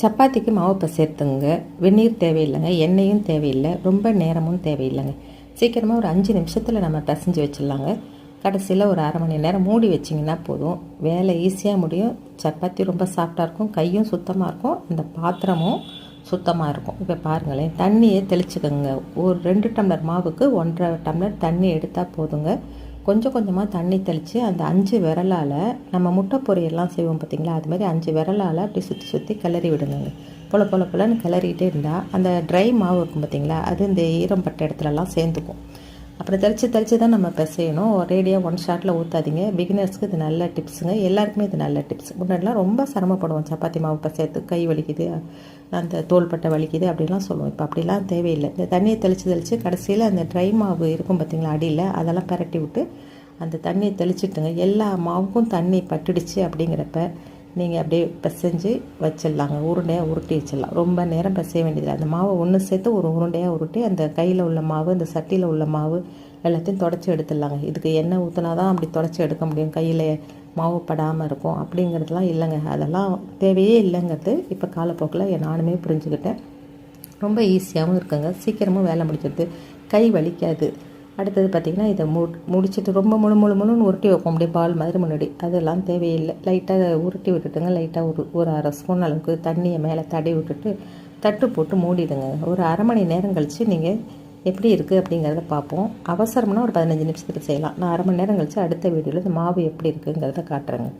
சப்பாத்திக்கு மாவு பிசைறதுங்க வெந்நீர் தேவையில்லைங்க எண்ணெயும் தேவையில்லை ரொம்ப நேரமும் தேவையில்லைங்க. சீக்கிரமாக ஒரு அஞ்சு நிமிஷத்தில் நம்ம பிசைஞ்சு வச்சிடலாங்க. கடைசியில் ஒரு அரை மணி நேரம் மூடி வச்சிங்கன்னா போதும். வேலை ஈஸியாக முடியும். சப்பாத்தி ரொம்ப சாஃப்டாக இருக்கும். கையும் சுத்தமாக இருக்கும். அந்த பாத்திரமும் சுத்தமாக இருக்கும். இப்போ பாருங்களேன் தண்ணியை தெளிச்சுக்கோங்க. ஒரு ரெண்டு டம்ளர் மாவுக்கு ஒன்றரை டம்ளர் தண்ணி எடுத்தால் போதுங்க. கொஞ்சம் கொஞ்சமாக தண்ணி தெளித்து அந்த அஞ்சு விரலால் நம்ம முட்டை பொரியெல்லாம் செய்வோம் பார்த்திங்களா அது மாதிரி அஞ்சு விரலால் அப்படி சுற்றி சுற்றி கிளறி விடுங்க பொல பொல பொலன்னு கிளறிட்டே இருந்தால் அந்த ட்ரை மாவு இருக்கும் பார்த்தீங்களா அது இந்த ஈரம் பட்ட இடத்துலலாம் சேர்ந்துக்கும். அப்புறம் தெளித்து தெளித்து தான் நம்ம பிசையணும். ஒரேடியாக ஒன் ஷாட்டில் ஊற்றாதீங்க பிகினர்ஸ்க்கு இது நல்ல டிப்ஸுங்க எல்லாருக்குமே இது நல்ல டிப்ஸ் முன்னாடிலாம் ரொம்ப சிரமப்படுவோம். சப்பாத்தி மாவு பிசையத்துக்கு கை வலிக்குது அந்த தோள்பட்டை வலிக்குது அப்படிலாம் சொல்லுவோம். இப்போ அப்படிலாம் தேவையில்லை. இந்த தண்ணியை தெளித்து தெளித்து கடைசியில் அந்த ட்ரை மாவு இருக்கும் பார்த்தீங்களா அடியில் அதெல்லாம் பரட்டி விட்டு அந்த தண்ணியை தெளிச்சுட்டுங்க. எல்லா மாவுக்கும் தண்ணி பட்டுடுச்சு அப்படிங்கிறப்ப நீங்கள் அப்படியே பிசைஞ்சு வச்சிடலாங்க. உருண்டையாக உருட்டி வச்சிடலாம். ரொம்ப நேரம் பிசைய வேண்டியதில்லை. அந்த மாவை ஒன்று சேர்த்து ஒரு உருண்டையாக உருட்டி அந்த கையில் உள்ள மாவு அந்த சட்டியில் உள்ள மாவு எல்லாத்தையும் தொடச்சி எடுத்துடலாங்க. இதுக்கு எண்ணெய் ஊற்றினா தான் அப்படி தொடச்சி எடுக்க முடியும். கையில் மாவு படாமல் இருக்கும். அப்படிங்கிறதுலாம் இல்லைங்க. அதெல்லாம் தேவையே இல்லைங்கிறது இப்போ காலப்போக்கில் நானுமே புரிஞ்சுக்கிட்டேன். ரொம்ப ஈஸியாகவும் இருக்குங்க. சீக்கிரமும் வேலை முடிச்சிடுது கை வலிக்காது. அடுத்தது பார்த்திங்கன்னா இதை மு முடிச்சுட்டு ரொம்ப முழு முழு முழுன்னு உருட்டி வைப்போம். அப்படியே பால் மாதிரி முன்னாடி. அதெல்லாம் தேவையில்லை. லைட்டாக உருட்டி விட்டுட்டுங்க. லைட்டாக ஒரு ஒரு அரை ஸ்பூன் அளவுக்கு தண்ணியை மேலே தடவி விட்டுட்டு தட்டு போட்டு மூடிடுங்க. ஒரு அரை மணி நேரம் கழித்து நீங்கள் எப்படி இருக்குது அப்படிங்கிறத பார்ப்போம். அவசரம்னா ஒரு பதினஞ்சு நிமிஷத்துக்கு செய்யலாம். நான் அரை மணி நேரம் கழித்து அடுத்த வீடியோவில் இந்த மாவு எப்படி இருக்குங்கிறத காட்டுறேங்க.